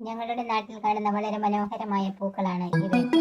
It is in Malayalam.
ഞങ്ങളുടെ നാട്ടിൽ കാണുന്ന വളരെ മനോഹരമായ പൂക്കളാണ് ഇവയൊക്കെ